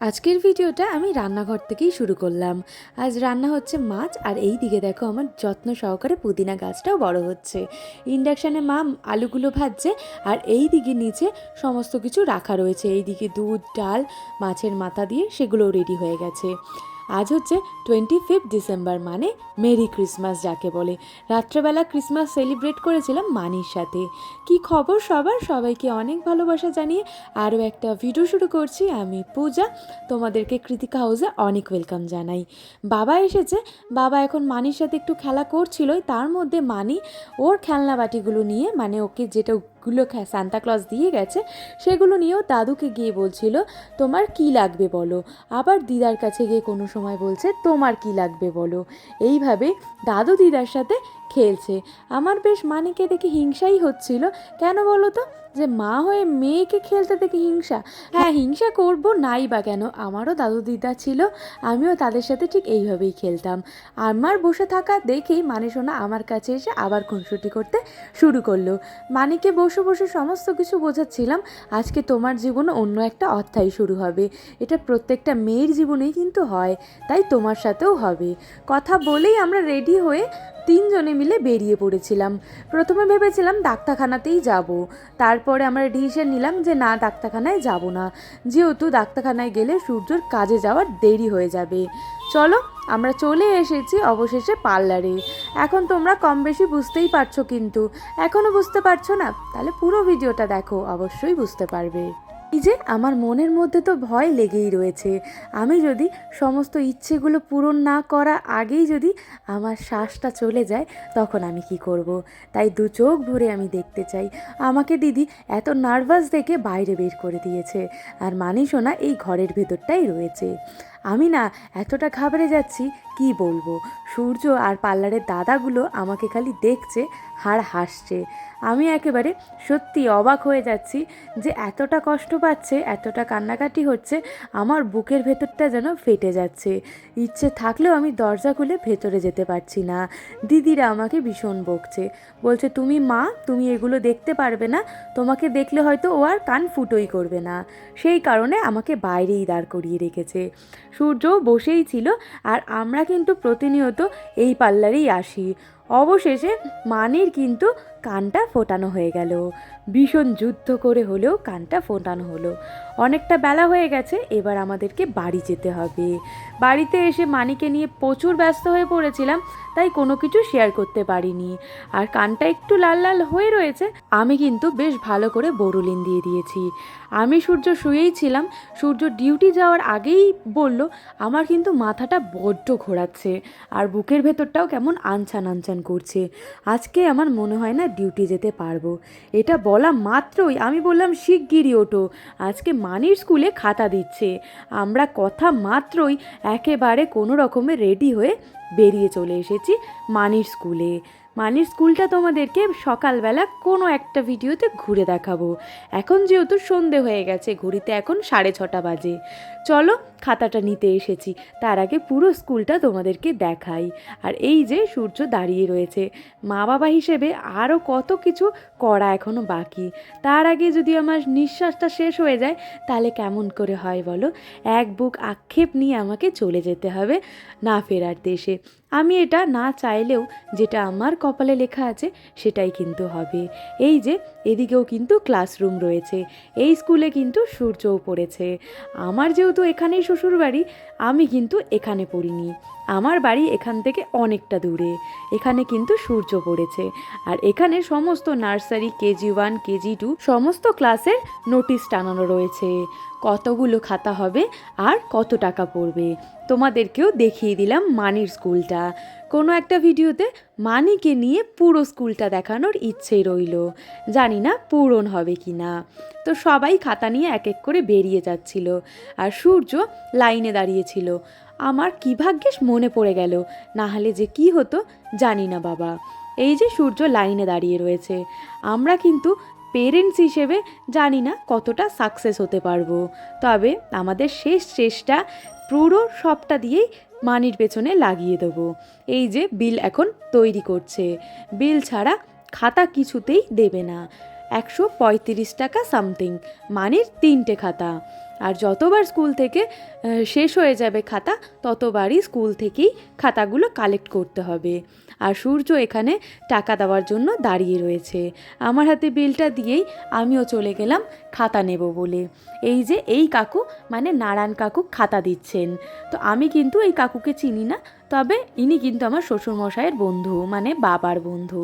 আজকের ভিডিওটা আমি রান্নাঘর থেকেই শুরু করলাম। আজ রান্না হচ্ছে মাছ আর এই দিকে দেখো আমার যত্ন সহকারে পুদিনা গাছটাও বড় হচ্ছে। ইন্ডাকশানে মা আলুগুলো ভাজছে আর এই দিকে নিচে সমস্ত কিছু রাখা রয়েছে। এই দিকে দুধ, ডাল, মাছের মাথা দিয়ে সেগুলো রেডি হয়ে গেছে। আজ হচ্ছে টোয়েন্টি ফিফথ ডিসেম্বর মানে মেরি ক্রিসমাস যাকে বলে। রাত্রেবেলা ক্রিসমাস সেলিব্রেট করেছিলাম মানির সাথে। কি খবর সবার? সবাইকে অনেক ভালোবাসা জানিয়ে আরও একটা ভিডিও শুরু করছি আমি, পূজা। তোমাদেরকে কৃতিকা হাউসে অনেক ওয়েলকাম জানাই। বাবা এসেছে। বাবা এখন মানির সাথে একটু খেলা করছিল তার মধ্যে মানি ওর খেলনা বাটিগুলো নিয়ে মানে ওকে যেটা গুলো সান্তা ক্লজ দিয়ে গেছে, সেগুলো নিয়েও দাদুকে গিয়ে বলছিল, তোমার কি লাগবে বলো? আবার দিদার কাছে গিয়ে কোনো সময় বলছে, তোমার কি লাগবে বলো? এইভাবে দাদু দিদার সাথে খেলছে। আমার বেশ মানিকে দেখে হিংসাই হচ্ছিল। কেন বলো তো? যে মা হয়ে মেয়েকে খেলতে দেখে হিংসা। হ্যাঁ হিংসা করব নাই বা কেন? আমারও দাদু দিদা ছিল, আমিও তাদের সাথে ঠিক এইভাবেই খেলতাম। আমার বসে থাকা দেখেই মানে শোনা আমার কাছে এসে আবার খুনসুটি করতে শুরু করল। মানিকে বসে বসে সমস্ত কিছু বোঝাচ্ছিলাম, আজকে তোমার জীবনে অন্য একটা অধ্যায় শুরু হবে। এটা প্রত্যেকটা মেয়ের জীবনেই কিন্তু হয়, তাই তোমার সাথেও হবে। কথা বলেই আমরা রেডি হয়ে তিনজনে মিলে বেরিয়ে পড়েছিলাম। প্রথমে ভেবেছিলাম ডাক্তারখানাতেই যাব, তারপরে আমরা ডিসিশন নিলাম যে না, ডাক্তারখানায় যাব না। যেহেতু ডাক্তারখানায় গেলে সূর্যর কাজে যাওয়ার দেরি হয়ে যাবে। চলো, আমরা চলে এসেছি অবশেষে পার্লারে। এখন তোমরা কম বেশি বুঝতেই পারছ কিন্তু। এখনও বুঝতে পারছ না? তাহলে পুরো ভিডিওটা দেখো, অবশ্যই বুঝতে পারবে। যে আমার মনের মধ্যে তো ভয় লেগেই রয়েছে। আমি যদি সমস্ত ইচ্ছেগুলো পূরণ না করা আগেই যদি আমার শ্বাসটা চলে যায়, তখন আমি কি করব। তাই দু চোখ ভরে আমি দেখতে চাই। আমাকে দিদি এত নার্ভাস দেখে বাইরে বের করে দিয়েছে। আর মানি শোনা এই ঘরের ভেতরটাই রয়েছে। আমি না এতটা ঘাবড়ে যাচ্ছি কি বলব? সূর্য আর পার্লারের দাদাগুলো আমাকে খালি দেখছে হাড় হাসছে। আমি একেবারে সত্যি অবাক হয়ে যাচ্ছি যে এতটা কষ্ট পাচ্ছে, এতটা কান্নাকাটি হচ্ছে, আমার বুকের ভেতরটা যেন ফেটে যাচ্ছে। ইচ্ছে থাকলেও আমি দরজা খুলে ভেতরে যেতে পারছি না। দিদিরা আমাকে ভীষণ বকছে। বলছে, তুমি মা, তুমি এগুলো দেখতে পারবে না। তোমাকে দেখলে হয়তো ও আর কান ফুটোই করবে না। সেই কারণে আমাকে বাইরেই দাঁড় করিয়ে রেখেছে। সূর্য বসেই ছিল আর আমরা কিন্তু প্রতিনিয়ত এই পার্লারেই আসি। অবশেষে মানির কিন্তু কানটা ফোটানো হয়ে গেল। ভীষণ যুদ্ধ করে হলেও কানটা ফোটানো হলো। অনেকটা বেলা হয়ে গেছে, এবার আমাদেরকে বাড়ি যেতে হবে। বাড়িতে এসে মানিকে নিয়ে প্রচুর ব্যস্ত হয়ে পড়েছিলাম, তাই কোনো কিছু শেয়ার করতে পারিনি। আর কানটা একটু লাল লাল হয়ে রয়েছে, আমি কিন্তু বেশ ভালো করে বড়ুলিন দিয়ে দিয়েছি। আমি সূর্য শুয়েই ছিলাম, সূর্য ডিউটি যাওয়ার আগেই বলল, আমার কিন্তু মাথাটা বড্ড ঘোরাচ্ছে, আর বুকের ভেতরটাও কেমন আনছান আনছান করছে। আজকে আমার মনে হয় না ডিউটি যেতে পারব। এটা বলা মাত্রই আমি বললাম, শিগগিরই ওটো আজকে মানির স্কুলে খাতা দিচ্ছে। আমরা কথা মাত্রই একেবারে কোনো রকমে রেডি হয়ে বেরিয়ে চলে এসেছি মানির স্কুলে। মানির স্কুলটা তোমাদেরকে সকালবেলা কোনো একটা ভিডিওতে ঘুরে দেখাবো। এখন যেহেতু সন্ধে হয়ে গেছে, ঘড়িতে এখন সাড়ে ছটা বাজে। চলো খাতাটা নিতে এসেছি, তার আগে পুরো স্কুলটা তোমাদেরকে দেখাই। আর এই যে সূর্য দাঁড়িয়ে রয়েছে মা বাবা হিসেবে আরও কত কিছু করা এখনও বাকি। তার আগে যদি আমার নিঃশ্বাসটা শেষ হয়ে যায়, তাহলে কেমন করে হয় বলো? এক বুক আক্ষেপ নিয়ে আমাকে চলে যেতে হবে না ফেরার দেশে। আমি এটা না চাইলেও যেটা আমার কপালে লেখা আছে সেটাই কিন্তু হবে। এই যে, এদিকেও কিন্তু ক্লাসরুম রয়েছে, এই স্কুলে কিন্তু সূর্যও পড়েছে। আমার যেহেতু এখানেই শ্বশুরবাড়ি, আমি কিন্তু এখানে পড়িনি। আমার বাড়ি এখান থেকে অনেকটা দূরে। এখানে কিন্তু সূর্য পড়েছে। আর এখানে সমস্ত nursery, KG one, KG two সমস্ত ক্লাসের নোটিশ টানানো রয়েছে। কতগুলো খাতা হবে আর কত টাকা পড়বে? তোমাদেরকেও দেখিয়ে দিলাম মানির স্কুলটা। কোনো একটা ভিডিওতে মানিকে নিয়ে পুরো স্কুলটা দেখানোর ইচ্ছেই রইল। জানি না পূরণ হবে কি না তো সবাই খাতা নিয়ে এক এক করে বেরিয়ে যাচ্ছিল। আর সূর্য লাইনে দাঁড়িয়েছিল আমার কী ভাগ্যেস মনে পড়ে গেল? না হলে যে কি হতো জানি না বাবা। এই যে সূর্য লাইনে দাঁড়িয়ে রয়েছে, আমরা কিন্তু পেরেন্টস হিসেবে জানি না কতটা সাকসেস হতে পারব। তবে আমাদের শেষ চেষ্টা পুরো সবটা দিয়েই মানির পেছনে লাগিয়ে দেবো। এই যে বিল এখন তৈরি করছে। বিল ছাড়া খাতা কিছুতেই দেবে না। একশো পঁয়ত্রিশ টাকা সামথিং, মানির তিনটে খাতা। আর যতবার স্কুল থেকে শেষ হয়ে যাবে খাতা, ততবারই স্কুল থেকেই খাতাগুলো কালেক্ট করতে হবে। আর সূর্য এখানে টাকা দেওয়ার জন্য দাঁড়িয়ে রয়েছে। আমার হাতে বিলটা দিয়েই আমিও চলে গেলাম খাতা নেব বলে। এই যে এই কাকু মানে নারায়ণ কাকু খাতা দিচ্ছেন। তো আমি কিন্তু এই কাকুকে চিনি না, তবে ইনি কিন্তু আমার শ্বশুরমশাইয়ের বন্ধু মানে বাবার বন্ধু।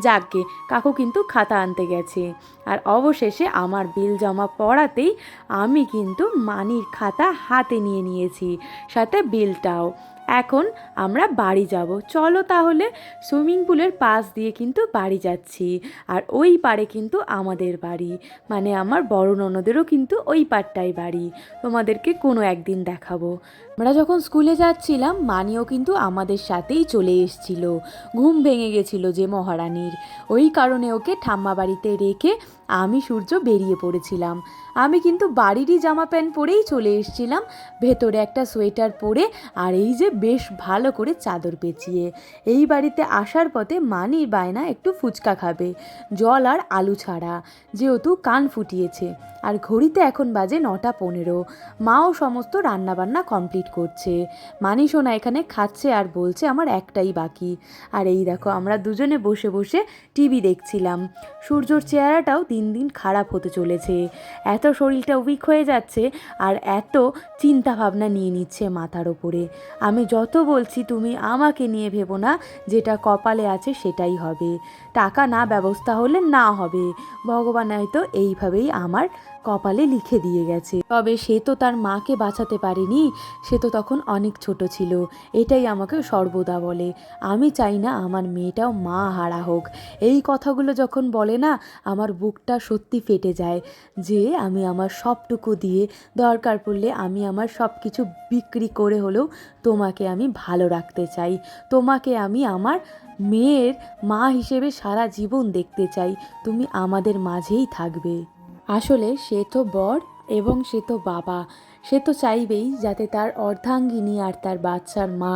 যাকগে, কাকু কিন্তু খাতা আনতে গেছে। আর অবশেষে আমার বিল জমা পড়াতেই আমি কিন্তু মানির খাতা হাতে নিয়ে নিয়েছি, সাথে বিলটাও। এখন আমরা বাড়ি যাব। চলো তাহলে সুইমিং পুলের পাশ দিয়ে কিন্তু বাড়ি যাচ্ছি। আর ওই পারে কিন্তু আমাদের বাড়ি। মানে আমার বড় ননদেরও কিন্তু ওই পারটাই বাড়ি। তোমাদেরকে কোনো একদিন দেখাবো। আমরা যখন স্কুলে যাচ্ছিলাম, মানিও কিন্তু আমাদের সাথেই চলে এসছিল। ঘুম ভেঙে গেছিল যে মহারানীর। ওই কারণে ওকে ঠাম্মা বাড়িতে রেখে আমি, সূর্য, বেরিয়ে পড়েছিলাম। আমি কিন্তু বাড়িরই জামা প্যান্ট পরেই চলে এসেছিলাম। ভেতরে একটা সোয়েটার পরে আর এই যে বেশ ভালো করে চাদর পেঁচিয়ে। এই বাড়িতে আসার পথে মানির বায়না একটু ফুচকা খাবে, জল আর আলু ছাড়া। যেহেতু কান ফুটিয়েছে। আর ঘড়িতে এখন বাজে নটা পনেরো। মাও সমস্ত রান্নাবান্না কমপ্লিট করছে। মানি সোনা এখানে, খাচ্ছে আর বলছে আমার একটাই বাকি। আর এই দেখো, আমরা দুজনে বসে বসে টিভি দেখছিলাম। সূর্যর চেহারাটাও দিন দিন খারাপ হতে চলেছে। এত শরীরটা উইক হয়ে যাচ্ছে আর এত চিন্তা ভাবনা নিয়ে নিচ্ছে মাথার ওপরে। আমি যত বলছি, তুমি আমাকে নিয়ে ভেবো না, যেটা কপালে আছে সেটাই হবে। টাকা না ব্যবস্থা হলে না হবে। ভগবান হয়তো এইভাবেই আমার কপালে লিখে দিয়ে গেছে। তবে সে তো তার মাকে বাঁচাতে পারেনি, সে তো তখন অনেক ছোট ছিল। এটাই আমাকে সর্বদা বলে। আমি চাই না আমার মেয়েটাও মা হারা হোক। এই কথাগুলো যখন বলে না, আমার বুকটা সত্যি ফেটে যায় যে আমি আমার সবটুকু দিয়ে দরকার পড়লে আমি আমার সব কিছু বিক্রি করে হলেও তোমাকে আমি ভালো রাখতে চাই। তোমাকে আমি আমার মেয়ের মা হিসেবে সারা জীবন দেখতে চাই। তুমি আমাদের মাঝেই থাকবে। আসলে সে তো বর এবং সে তো বাবা। সে তো চাইবেই যাতে তার অর্ধাঙ্গিনী আর তার বাচ্চার মা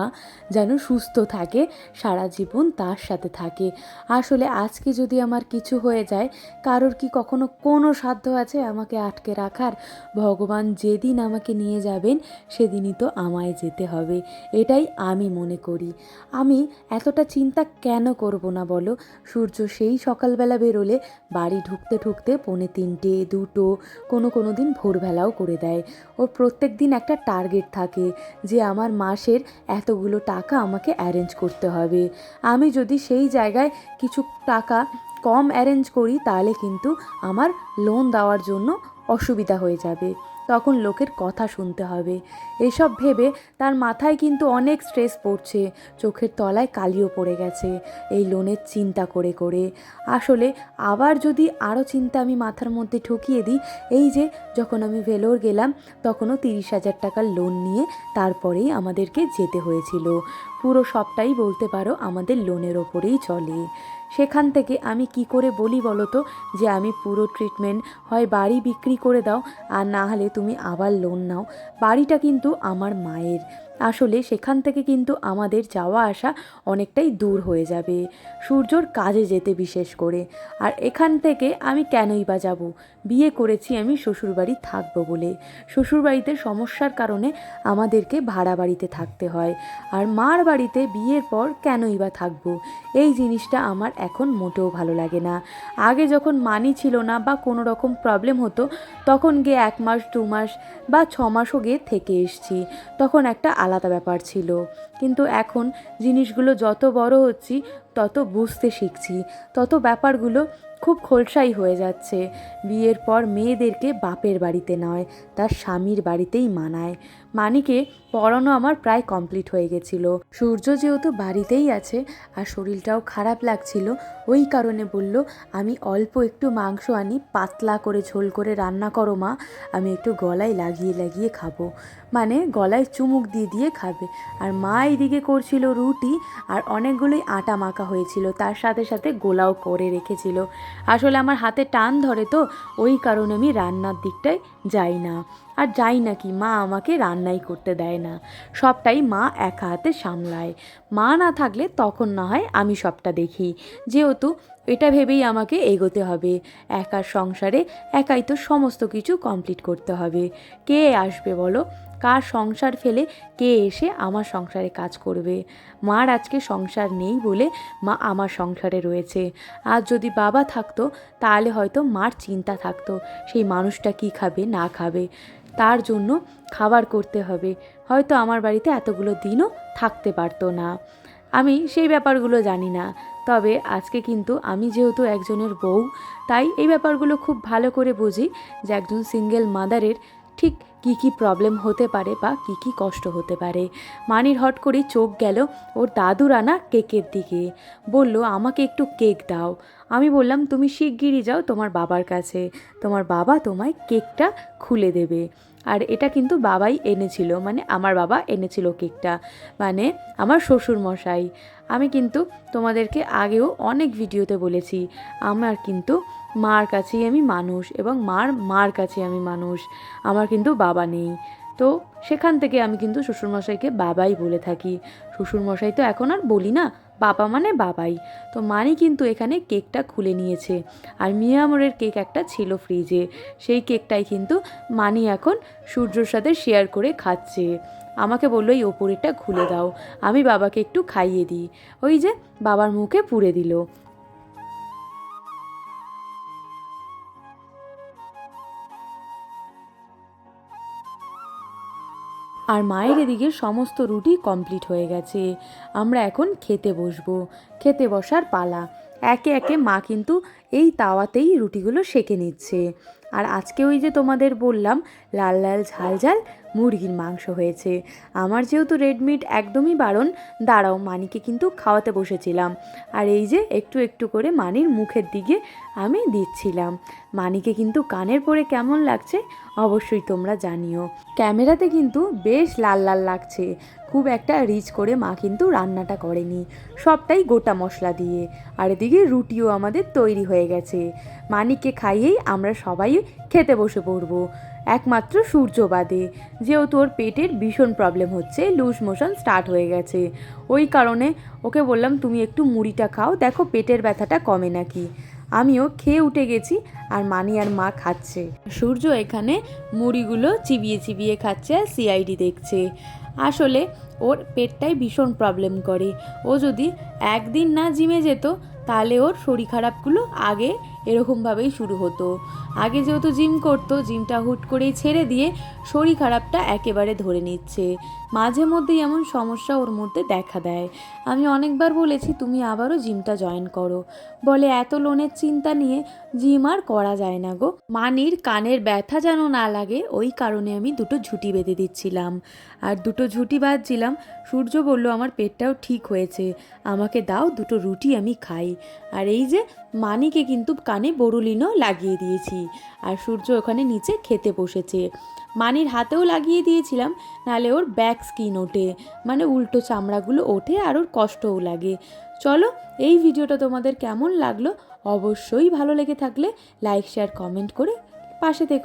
যেন সুস্থ থাকে, সারা জীবন তার সাথে থাকে। আসলে আজকে যদি আমার কিছু হয়ে যায়, কারোর কি কখনো কোনো সাধ্য আছে আমাকে আটকে রাখার? ভগবান যেদিন আমাকে নিয়ে যাবেন, সেদিনই তো আমায় যেতে হবে, এটাই আমি মনে করি। আমি এতটা চিন্তা কেন করব না বলো? সূর্য সেই সকালবেলা বেরোলে বাড়ি ঢুকতে ঢুকতে পৌনে তিনটে, দুটো, কোনো কোনো দিন ভোরবেলাও করে দেয়। ওর প্রত্যেক দিন একটা টার্গেট থাকে যে আমার মাসের এতগুলো টাকা আমাকে অ্যারেঞ্জ করতে হবে। আমি যদি সেই জায়গায় কিছু টাকা কম অ্যারেঞ্জ করি তাহলে কিন্তু আমার লোন দেওয়ার জন্য অসুবিধা হয়ে যাবে। তখন লোকের কথা শুনতে হবে। এসব ভেবে তার মাথায় কিন্তু অনেক স্ট্রেস পড়ছে। চোখের তলায় কালিও পড়ে গেছে। এই লোনের চিন্তা করে করে। আসলে আবার যদি আরও চিন্তা আমি মাথার মধ্যে ঠকিয়ে দিই, এই যে যখন আমি ভেলোর গেলাম, তখনও তিরিশ হাজার টাকার লোন নিয়ে তারপরেই আমাদেরকে যেতে হয়েছিল। পুরো সবটাই বলতে পারো আমাদের লোনের ওপরেই চলে। সেখান থেকে আমি কি করে বলি বলো তো যে আমি পুরো ট্রিটমেন্ট হয় বাড়ি বিক্রি করে দাও, আর না হলে তুমি আবার লোন নাও। বাড়িটা কিন্তু আমার মায়ের। আসলে সেখান থেকে কিন্তু আমাদের যাওয়া আসা অনেকটাই দূর হয়ে যাবে। সূর্যর কাজে যেতে বিশেষ করে। আর এখান থেকে আমি কেনই বা যাব? বিয়ে করেছি আমি শ্বশুরবাড়ি থাকব বলে। শ্বশুরবাড়িতে সমস্যার কারণে আমাদেরকে ভাড়া বাড়িতে থাকতে হয়। আর মার বাড়িতে বিয়ের পর কেনই বা থাকব? এই জিনিসটা আমার এখন মোটেও ভালো লাগে না। আগে যখন মানি ছিল না বা কোনো রকম প্রবলেম হতো, তখন গিয়ে এক মাস, দু মাস বা ছ মাসও গিয়ে থেকে এসছি। তখন একটা আলাদা ব্যাপার ছিল। কিন্তু এখন জিনিসগুলো যত বড় হচ্ছি, তত বুঝতে শিখছি। তত ব্যাপারগুলো খুব খোলসাই হয়ে যাচ্ছে। বিয়ের পর মেয়েদেরকে বাপের বাড়িতে নয়, তার স্বামীর বাড়িতেই মানায়। মানিকে পড়ানো আমার প্রায় কমপ্লিট হয়ে গেছিল। সূর্য যেহেতু বাড়িতেই আছে আর শরীরটাও খারাপ লাগছিল, ওই কারণে বলল, আমি অল্প একটু মাংস আনি, পাতলা করে ঝোল করে রান্না করো মা, আমি একটু গলায় লাগিয়ে লাগিয়ে খাব। মানে গলায় চুমুক দিয়ে দিয়ে খাবে। আর মা এইদিকে করছিল রুটি আর অনেকগুলোই আটা মাখা হয়েছিল, তার সাথে সাথে গোলাও করে রেখেছিল। আসলে আমার হাতে টান ধরে তো, ওই কারণে আমি রান্নার দিকটায় যাই না, আর যাই না কি মা আমাকে রান্নাই করতে দেয় না। সবটাই মা একা হাতে সামলায়। মা না থাকলে তখন না হয় আমি সবটা দেখি। যেহেতু এটা ভেবেই আমাকে এগোতে হবে। একার সংসারে একাই তো সমস্ত কিছু কমপ্লিট করতে হবে। কে আসবে বলো? কার সংসার ফেলে কে এসে আমার সংসারে কাজ করবে? মার আজকে সংসার নেই বলে মা আমার সংসারে রয়েছে। আর যদি বাবা থাকতো, তাহলে হয়তো মার চিন্তা থাকতো। সেই মানুষটা কি খাবে, না খাবে? তার জন্য খাবার করতে হবে। হয়তো আমার বাড়িতে এতগুলো দিনও থাকতে পারতো না। আমি সেই ব্যাপারগুলো জানি না। তবে আজকে কিন্তু আমি যেহেতু একজনের বউ, তাই এই ব্যাপারগুলো খুব ভালো করে বুঝি যে একজন সিঙ্গেল মাদারের ঠিক কী কী প্রবলেম হতে পারে বা কী কী কষ্ট হতে পারে। মানির হট করে চোখ গেল ওর দাদুর আনা কেকের দিকে। বলল, আমাকে একটু কেক দাও। আমি বললাম, তুমি শিগগিরই যাও তোমার বাবার কাছে। তোমার বাবা তোমায় কেকটা খুলে দেবে। আর এটা কিন্তু বাবাই এনেছিল মানে আমার বাবা এনেছিল কেকটা মানে আমার শ্বশুর মশাই আমি কিন্তু তোমাদেরকে আগেও অনেক ভিডিওতে বলেছি, আমার কিন্তু মার কাছেই আমি মানুষ এবং মার মার কাছে আমি মানুষ। আমার কিন্তু বাবা নেই। তো সেখান থেকে আমি কিন্তু শ্বশুরমশাইকে বাবাই বলে থাকি। শ্বশুরমশাই তো এখন আর বলি না, বাবা মানে বাবাই। তো মানি কিন্তু এখানে কেকটা খুলে নিয়েছে। আর মিয়ামরের কেক একটা ছিল ফ্রিজে। সেই কেকটাই কিন্তু মানি এখন সূর্যর সাথে শেয়ার করে খাচ্ছে। আমাকে বলল, এই ওপরেরটা খুলে দাও। আমি বাবাকে একটু খাইয়ে দিই। ওই যে বাবার মুখে পুড়ে দিল। আর মায়ের এদিকে সমস্ত রুটি কমপ্লিট হয়ে গেছে। আমরা এখন খেতে বসবো। খেতে বসার পালা। একে একে মা কিন্তু এই তাওয়াতেই রুটিগুলো সেকে নিচ্ছে। আর আজকে ওই যে তোমাদের বললাম, লাল লাল ঝাল ঝাল মুরগির মাংস হয়েছে। আমার যেহেতু রেড মিট একদমই বারণ, দাঁড়াও, মানিকে কিন্তু খাওয়াতে বসেছিলাম। আর এই যে একটু একটু করে মানির মুখের দিকে আমি দিচ্ছিলাম। মানিকে কিন্তু কানের পরে কেমন লাগছে অবশ্যই তোমরা জানিও। ক্যামেরাতে কিন্তু বেশ লাল লাল লাগছে। খুব একটা রিচ করে মা কিন্তু রান্নাটা করেনি। সবটাই গোটা মশলা দিয়ে। আর এদিকে রুটিও আমাদের তৈরি হয়ে গেছে। মানিককে খাইয়েই আমরা সবাই খেতে বসে পড়ব। একমাত্র সূর্য বাদে। যেহেতু ওর পেটের ভীষণ প্রবলেম হচ্ছে লুজ মোশন স্টার্ট হয়ে গেছে। ওই কারণে ওকে বললাম, তুমি একটু মুড়িটা খাও। দেখো পেটের ব্যথাটা কমে নাকি। আমিও খেয়ে উঠে গেছি আর মানি আর মা খাচ্ছে। সূর্য এখানে মুড়িগুলো চিবিয়ে চিবিয়ে খাচ্ছে আর সিআইডি দেখছে। আসলে ওর পেটটাই ভীষণ প্রবলেম করে। ও যদি একদিন না জিমে যেত তাহলে ওর শরীর খারাপগুলো আগে এরকমভাবেই শুরু হতো। আগে যেহেতু জিম করতো, জিমটা হুট করেই ছেড়ে দিয়ে শরীর খারাপটা একেবারে ধরে নিচ্ছে। মাঝে মধ্যেই এমন সমস্যা ওর মধ্যে দেখা দেয়। আমি অনেকবার বলেছি, তুমি আবারও জিমটা জয়েন করো। বলে, এত লোনের চিন্তা নিয়ে জিম আর করা যায় না গো। মানির কানের ব্যথা যেন না লাগে, ওই কারণে আমি দুটো ঝুঁটি বেঁধে দিচ্ছিলাম। আর দুটো ঝুঁটি বাঁধছিলাম, সূর্য বলল, আমার পেটটাও ঠিক হয়েছে। আমাকে দাও দুটো রুটি, আমি খাই। আর এই যে মানিকে কিন্তু কানে বড়ুলিনও লাগিয়ে দিয়েছি। আর সূর্য ওখানে নিচে খেতে বসেছে। মানির হাতেও লাগিয়ে দিয়েছিলাম নাহলে ওর ব্যাক স্কিন ওঠে মানে উল্টো চামড়াগুলো ওঠে আর ওর কষ্টও লাগে। চলো, এই ভিডিওটা তোমাদের কেমন লাগল? অবশ্যই ভালো লেগে থাকলে লাইক, শেয়ার, কমেন্ট করে পাশে থেকো।